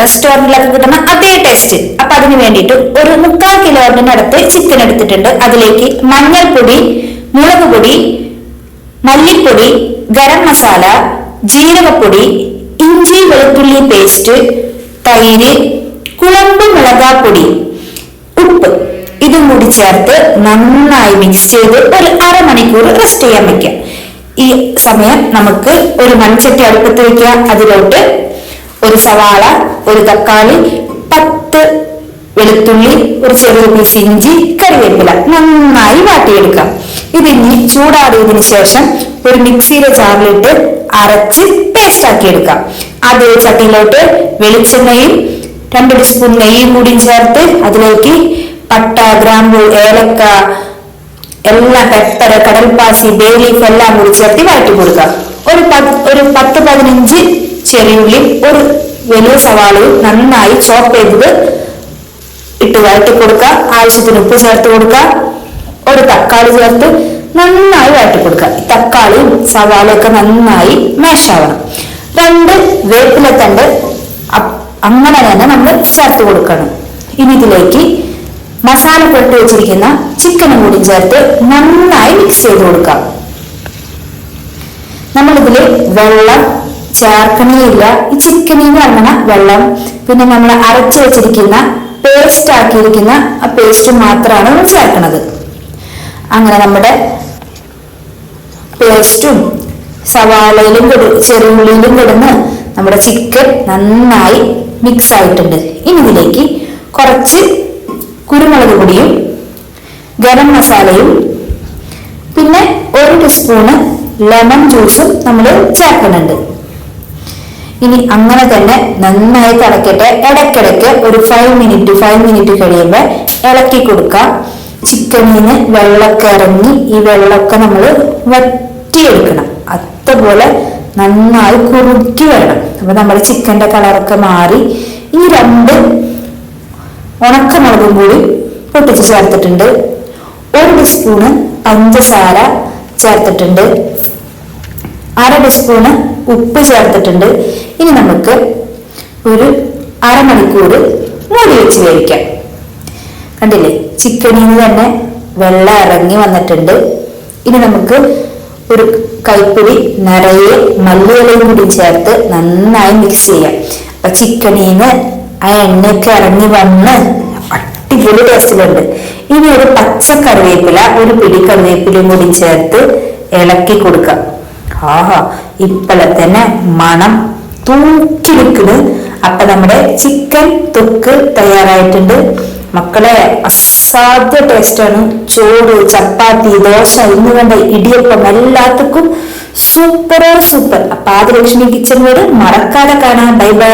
റെസ്റ്റോറന്റിലൊക്കെ കിട്ടുന്ന അതേ ടേസ്റ്റ് അപ്പൊ അതിന് വേണ്ടിയിട്ട് ഒരു മുക്കാൽ കിലോറിനടുത്ത് ചിക്കൻ എടുത്തിട്ടുണ്ട്. അതിലേക്ക് മഞ്ഞൾപ്പൊടി മുളക് പൊടി മല്ലിപ്പൊടി ഗരം മസാല ജീരകപ്പൊടി ഇഞ്ചി വെളുത്തുള്ളി പേസ്റ്റ് തൈര് കുളമ്പ് മുളകാപ്പൊടി ഉപ്പ്. ഇതും കൂടി ചേർത്ത് നന്നായി മിക്സ് ചെയ്ത് ഒരു അരമണിക്കൂർ റെസ്റ്റ് ചെയ്യാൻ വെക്കാം. ഈ സമയം നമുക്ക് ഒരു മൺചട്ടി അടുപ്പത്ത് വെക്കുക. അതിലോട്ട് ഒരു സവാള ഒരു തക്കാളി പത്ത് വെളുത്തുള്ളി ഒരു ചെറിയ പീസ് ഇഞ്ചി കറിവേപ്പില നന്നായി വാട്ടിയെടുക്കാം. ഇതിനി ചൂടാറിയതിന് ശേഷം ഒരു മിക്സിയിലെ ജാറിലിട്ട് അരച്ച് പേസ്റ്റ് ആക്കി എടുക്കാം. അതേ ചട്ടിയിലോട്ട് വെളിച്ചെണ്ണയും രണ്ട് ടീസ്പൂൺ നെയ്യും കൂടി ചേർത്ത് അതിലേക്ക് പട്ട ഗ്രാമ്പു ഏലക്ക എല്ലാം പെപ്പർ കടൽപ്പാസി ബേ ലീഫ് എല്ലാം കൂടി ചേർത്ത് വഴറ്റി കൊടുക്കുക. ഒരു ഒരു പത്ത് പതിനഞ്ച് ചെറിയുള്ളി ഒരു വലിയ സവാളയും നന്നായി ചോപ്പ് ചെയ്തത് ഇട്ട് വഴറ്റി കൊടുക്കുക. ആവശ്യത്തിന് ഉപ്പ് ചേർത്ത് കൊടുക്കുക. ഒരു തക്കാളി ചേർത്ത് നന്നായി വഴറ്റി കൊടുക്കുക. തക്കാളിയും സവാളയും ഒക്കെ നന്നായി മേശാവണം രണ്ട് വേപ്പിലത്തണ്ട് തണ്ട് അങ്ങനെ തന്നെ നമ്മൾ ചേർത്ത് കൊടുക്കണം. ഇനി ഇതിലേക്ക് മസാല പൊട്ടി വെച്ചിരിക്കുന്ന ചിക്കനും കൂടി ചേർത്ത് നന്നായി മിക്സ് ചെയ്ത് കൊടുക്കാം. നമ്മളിതിൽ വെള്ളം ചേർക്കണേയില്ല. ഈ ചിക്കനിൽ ഇറങ്ങണ വെള്ളം പിന്നെ നമ്മൾ അരച്ചു വെച്ചിരിക്കുന്ന പേസ്റ്റ് ആക്കിയിരിക്കുന്ന ആ പേസ്റ്റ് മാത്രമാണ് നമ്മൾ ചേർക്കുന്നത് അങ്ങനെ നമ്മുടെ പേസ്റ്റും സവാളയിലും ചെറുള്ളിയിലും കിടന്ന് നമ്മുടെ ചിക്കൻ നന്നായി മിക്സ് ആയിട്ടുണ്ട്. ഇനി ഇതിലേക്ക് കുറച്ച് കുരുമുളക് പൊടിയും ഗരം മസാലയും പിന്നെ ഒരു ടീസ്പൂണ് ലെമൺ ജ്യൂസും നമ്മൾ ചേർക്കുന്നുണ്ട്. ഇനി അങ്ങനെ തന്നെ നന്നായി തിളക്കട്ടെ. ഇടയ്ക്കിടയ്ക്ക് ഒരു ഫൈവ് മിനിറ്റ് ഫൈവ് മിനിറ്റ് കഴിയുമ്പോൾ ഇളക്കി കൊടുക്കാം. ചിക്കനിൽ വെള്ളമൊക്കെ ഇറങ്ങി ഈ വെള്ളമൊക്കെ നമ്മൾ വറ്റിയെടുക്കണം. അതുപോലെ നന്നായി കുറുക്കി വരണം. അപ്പൊ നമ്മുടെ ചിക്കന്റെ കളറൊക്കെ മാറി. ഈ രണ്ട് ഉണക്കമുളകും കൂടി പൊട്ടിച്ച് ചേർത്തിട്ടുണ്ട്. ഒരു ടീസ്പൂണ് പഞ്ചസാര ചേർത്തിട്ടുണ്ട്. അര ടീസ്പൂണ് ഉപ്പ് ചേർത്തിട്ടുണ്ട്. ഇനി നമുക്ക് ഒരു അരമണിക്കൂർ മൂടി വെച്ച് വേവിക്കാം. കണ്ടില്ലേ? ചിക്കനിൽ നിന്ന് തന്നെ വെള്ളം ഇറങ്ങി വന്നിട്ടുണ്ട്. ഇനി നമുക്ക് ഒരു കൈപ്പൊടി നിറയെ മല്ലിയിലയും കൂടി ചേർത്ത് നന്നായി മിക്സ് ചെയ്യാം. അപ്പൊ ചിക്കനിൽ നിന്ന് ആ എണ്ണയൊക്കെ ഇറങ്ങി വന്ന് അടിപൊളി ടേസ്റ്റിലുണ്ട് ഇനി ഒരു പച്ച കറിവേപ്പില ഒരു പിടി കറിവേപ്പിലയും കൂടി ചേർത്ത് ഇളക്കി കൊടുക്കാം ആഹാ ഇപ്പോഴെ തന്നെ മണം തൂക്കി നിൽക്കുന്നു അപ്പൊ നമ്മുടെ ചിക്കൻ തൊക്ക് തയ്യാറായിട്ടുണ്ട്. മക്കളെ അസാധ്യ ടേസ്റ്റാണ് ചോറ് ചപ്പാത്തി ദോശ ഇന്ന് കണ്ട ഇടിയപ്പം എല്ലാത്തക്കും സൂപ്പറോ സൂപ്പർ അപ്പൊ ആദ്യ ലക്ഷ്മി കിച്ചൺ വരെ മറക്കാതെ കാണാം. Bye bye